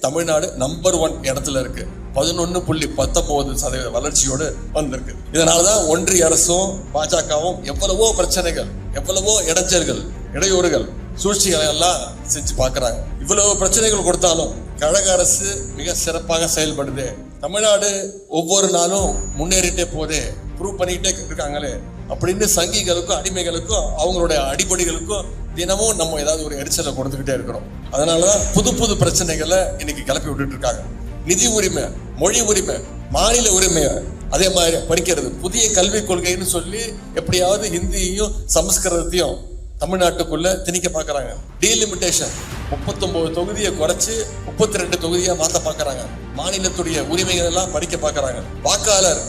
Tamil Nadu number one இடத்துல இருக்கு. பதினொன்னு புள்ளி பத்தொன்பது சதவீத வளர்ச்சியோடு வந்திருக்கு. இதனாலதான் ஒன்றிய அரசும் பாஜகவும் எவ்வளவோ பிரச்சனைகள் எவ்வளவோ இடைஞ்சல்கள் இடையூறுகள் சூழ்ச்சிகளை எல்லாம் செஞ்சு பார்க்குறாங்க. இவ்வளவு பிரச்சனைகள் கொடுத்தாலும் கழக அரசு மிக சிறப்பாக செயல்படுது. தமிழ்நாடு ஒவ்வொரு நாளும் முன்னேறிட்டே போதே ப்ரூவ் பண்ணிக்கிட்டே இருக்காங்களே. அப்படின்னு சங்கிகளுக்கும் அடிமைகளுக்கும் அவங்களுடைய அடிப்படைகளுக்கும் தினமும் நம்ம ஏதாவது ஒரு எரிச்சலை கொடுத்துக்கிட்டே இருக்கிறோம் அதனாலதான் புது புது பிரச்சனைகளை இன்னைக்கு கிளப்பி விட்டுட்டு இருக்காங்க. நிதி உரிமை மொழி உரிமை மாநில உரிமை அதே மாதிரி படிக்கிறது புதிய கல்விக் கொள்கைன்னு சொல்லி எப்படியாவது ஹிந்தியையும் சமஸ்கிருதத்தையும் தமிழ்நாட்டுக்குள்ள திணிக்க பார்க்கறாங்க டீலிமிட்டேஷன் முப்பத்தொன்பது தொகுதியை குறைச்சு முப்பத்தி ரெண்டு தொகுதியா மாத்த பார்க்குறாங்க மாநிலத்துடைய உரிமைகள் எல்லாம் படிக்க பார்க்கறாங்க வாக்காளர்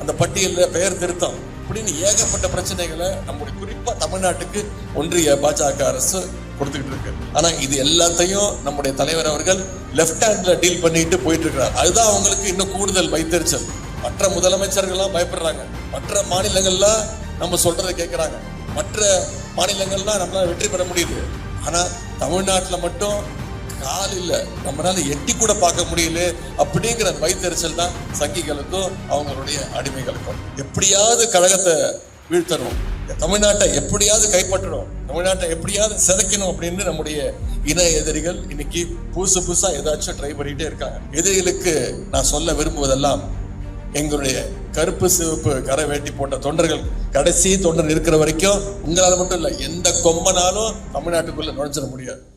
அந்த பட்டியலில் பெயர் திருத்தம். இப்படின்னு ஏகப்பட்ட பிரச்சனைகளை நம்முடைய குறிப்பா தமிழ்நாட்டுக்கு ஒன்றிய பாஜக அரசு கொடுத்துக்கிட்டு இருக்கு. ஆனா இது எல்லாத்தையும் நம்முடைய தலைவர் அவர்கள் லெஃப்ட் ஹேண்ட்ல டீல் பண்ணிட்டு போயிட்டு இருக்கிறார். அதுதான் அவங்களுக்கு இன்னும் கூடுதல் வைத்தறிச்சல். மற்ற முதலமைச்சர்கள்லாம் பயப்படுறாங்க. மற்ற மாநிலங்கள்லாம் நம்ம சொல்றதை கேட்கிறாங்க மற்ற மாநிலங்கள்லாம் நம்மளால வெற்றி பெற முடியுது. ஆனா தமிழ்நாட்டில் மட்டும் கால் இல்ல. நம்மளால எட்டி கூட பார்க்க முடியல. அப்படிங்கிற வைத்தறிச்சல் தான் சங்கிகளுக்கும் அவங்களுடைய அடிமைகளுக்கும். எப்படியாவது கழகத்தை வீழ்த்தணும். தமிழ்நாட்டை எப்படியாவது கைப்பற்றணும். தமிழ்நாட்டை எப்படியாவது சிதைக்கணும் அப்படின்னு நம்முடைய இன எதிரிகள் இன்னைக்கு புதுசு புதுசா ஏதாச்சும் ட்ரை பண்ணிட்டே இருக்காங்க. எதிரிகளுக்கு நான் சொல்ல விரும்புவதெல்லாம் எங்களுடைய கருப்பு சிவப்பு கரை வேட்டி போட்ட தொண்டர்கள் கடைசி தொண்டர் இருக்கிற வரைக்கும் உங்களால் மட்டும் இல்லை எந்த கொம்பனாலும் தமிழ்நாட்டுக்குள்ள நுழைஞ்சிட முடியாது.